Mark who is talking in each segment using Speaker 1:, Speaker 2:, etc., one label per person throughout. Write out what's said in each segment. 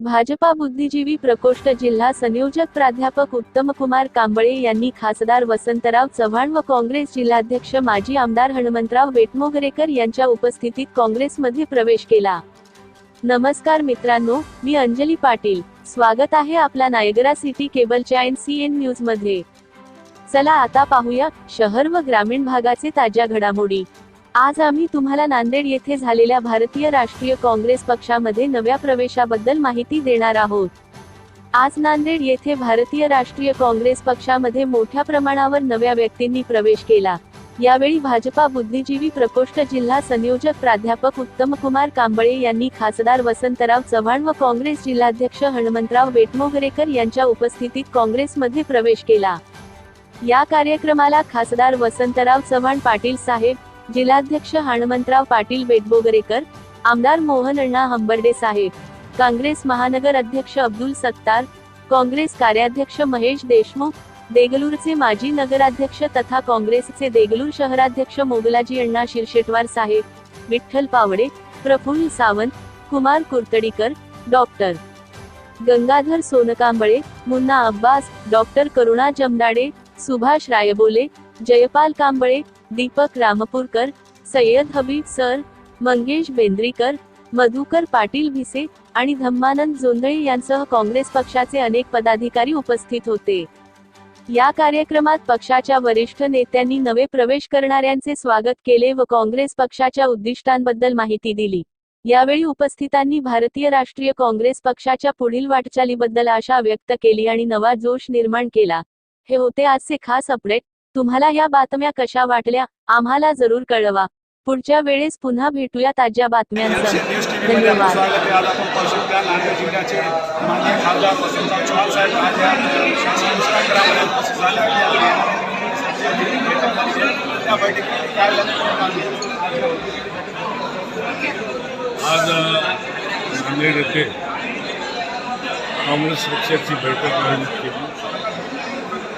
Speaker 1: भाजपा बुद्धिजीवी प्रकोष्ठ जिल्हा संयोजक प्राध्यापक उत्तमकुमार कांबळे यांनी खासदार वसंतराव चव्हाण व काँग्रेस जिल्हाध्यक्ष माजी आमदार हनुमंतराव वेटमोगरेकर यांच्या उपस्थितीत काँग्रेसमध्ये प्रवेश केला. नमस्कार मित्रांनो मी अंजली पाटील. स्वागत आहे आपला नायगरा सिटी केबलच्या एन सी एन न्यूजमध्ये चला आता पाहूया शहर व ग्रामीण भागाचे ताज्या घडामोडी. आज आम्ही तुम्हाला नांदेड येथे झालेल्या भारतीय राष्ट्रीय काँग्रेस पक्षामध्ये नव्या प्रवेशाबद्दल माहिती देणार आहोत. आज नांदेड येथे भारतीय राष्ट्रीय काँग्रेस पक्षामध्ये मोठ्या प्रमाणावर नव्या व्यक्तींनी प्रवेश केला. यावेळी भाजपा बुद्धिजीवी प्रकोष्ठ जिल्हा संयोजक प्राध्यापक उत्तमकुमार कांबळे यांनी खासदार वसंतराव चव्हाण व काँग्रेस जिल्हाध्यक्ष हनुमंतराव वेटमोगरेकर यांच्या उपस्थितीत काँग्रेसमध्ये प्रवेश केला. या कार्यक्रमाला खासदार वसंतराव चव्हाण पाटील साहेब जिल्हाध्यक्ष हनुमंतराव पाटील वेटबोगरेकर आमदार मोहन अण्णा हंबर्डे साहेब काँग्रेस महानगर अध्यक्ष अब्दुल सत्तार काँग्रेस कार्याध्यक्ष महेश देशमुख देगलूरचे माजी नगराध्यक्ष तथा काँग्रेसचे देगलूर शहराध्यक्ष Mogalaji Anna Shirshetwar saheb Vitthal Pawde Praphull Sawant Kumar Kurtadikar doctor Gangadhar Sonkamble Munna Abbas doctor Karuna Jamdade Subhash Raibole Jaypal Kamble Deepak Rampurkar Sayyad Habib sir Mangesh Bendrikar Madhukar Patil Bhise आणि धम्मानंद जोंधळे यांसह काँग्रेस पक्षाचे अनेक पदाधिकारी उपस्थित होते. या कार्यक्रमात पक्षाच्या वरिष्ठ नेत्यांनी नवे प्रवेश करणाऱ्यांचे स्वागत केले व काँग्रेस पक्षाच्या उद्दिष्टांबद्दल माहिती दिली. यावेळी उपस्थितांनी भारतीय राष्ट्रीय काँग्रेस पक्षाच्या पुढील वाटचालीबद्दल आशा व्यक्त केली आणि नवा जोश निर्माण केला. हे होते आजचे खास अपडेट. तुम्हाला या बातम्या कशा वाटल्या आम्हाला जरूर कळवा. पुढच्या वेळेस पुन्हा भेटूया ताज्या धन्यवाद.
Speaker 2: आहे. आज नांदेड
Speaker 3: येथे काँग्रेस पक्षाची बैठक आयोजित केली.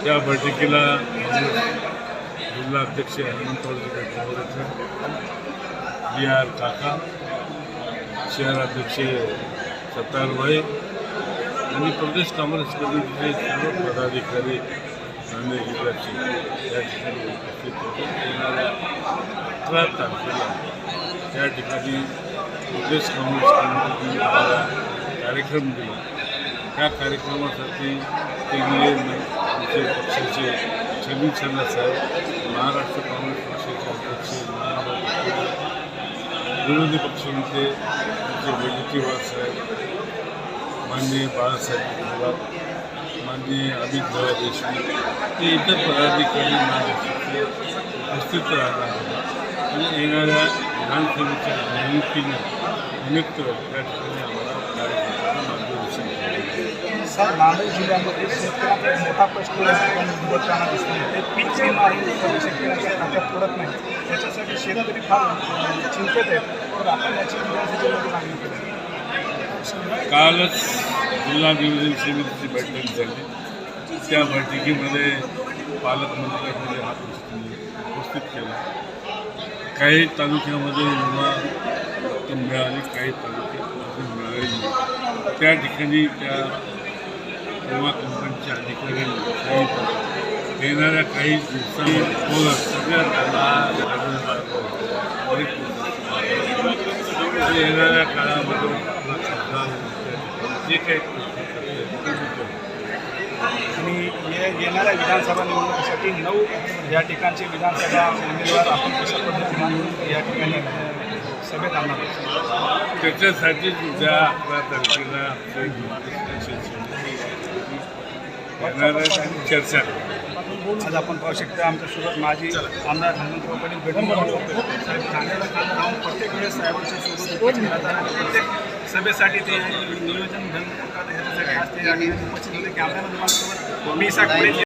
Speaker 3: या बैठकीला जिल्हा अध्यक्ष हनुमंतरावजी बी आर काका शहराध्यक्ष सत्तारभाई आणि प्रदेश काँग्रेस कमिटीचे सर्व पदाधिकारी नांदेड जिल्ह्याचे या ठिकाणी उपस्थित होते. येणाऱ्या अकरा तारखेला त्या ठिकाणी प्रदेश काँग्रेस कमिटीने कार्यक्रम दिला. त्या कार्यक्रमासाठी केंद्रीय आमचे पक्षाचे छंदा साहेब महाराष्ट्र काँग्रेस पक्षाचे अध्यक्ष विरोधी पक्षनेते आमचे वैद्यकीयवाद साहेब माननीय बाळासाहेब माननीय अमित भाऊ देशमुख ते इतर पदाधिकारी महाराष्ट्राचे उपस्थित राहणार आणि येणाऱ्या विधानसभेच्या निवडणुकीने निमित्त त्या ठिकाणी
Speaker 2: सर नांदेड जिल्ह्यामध्ये शेतकऱ्यांचा मोठा प्रश्न आपण विरोधताना दिसतो ते पीक विमा हे शेतकऱ्यांच्या खात्यात पडत नाही. त्याच्यासाठी शेतकरी फार चिंतेत आहेत. तर आपण याची विधानसभेमध्ये मागणी केली.
Speaker 3: कालच जिल्हा नियोजन समितीची बैठक झाली. त्या बैठकीमध्ये पालकमंत्र्यांमध्ये हा प्रश्न उपस्थित केला. काही तालुक्यामध्ये विमा रक्कम मिळाली काही तालुक्यात अजून मिळाली त्या ठिकाणी त्या विमा कंपनीच्या अधिकाऱ्यांनी येणाऱ्या काही बोलत सगळ्या येणाऱ्या काळामध्ये जे काही
Speaker 2: आणि ये- येणाऱ्या विधानसभा निवडणुकीसाठी नऊ या ठिकाणचे विधानसभा उमेदवार आपण कशा पद्धतीने या ठिकाणी सभेत आणणार आहोत.
Speaker 3: त्याच्यासाठीच उद्या अकरा तारखेला चर्चा.
Speaker 2: आज आपण पाहू शकता आमच्यासोबत माझी आमदार हनुमंतराव पाटील भेटून साहेब ठाण्याला काल जाऊन प्रत्येक वेळेस साहेबांच्या सोबत प्रत्येक सभेसाठी ते नियोजन धन करतात ह्याच्यासाठी असते आणि उपस्थित होते. मी साकडे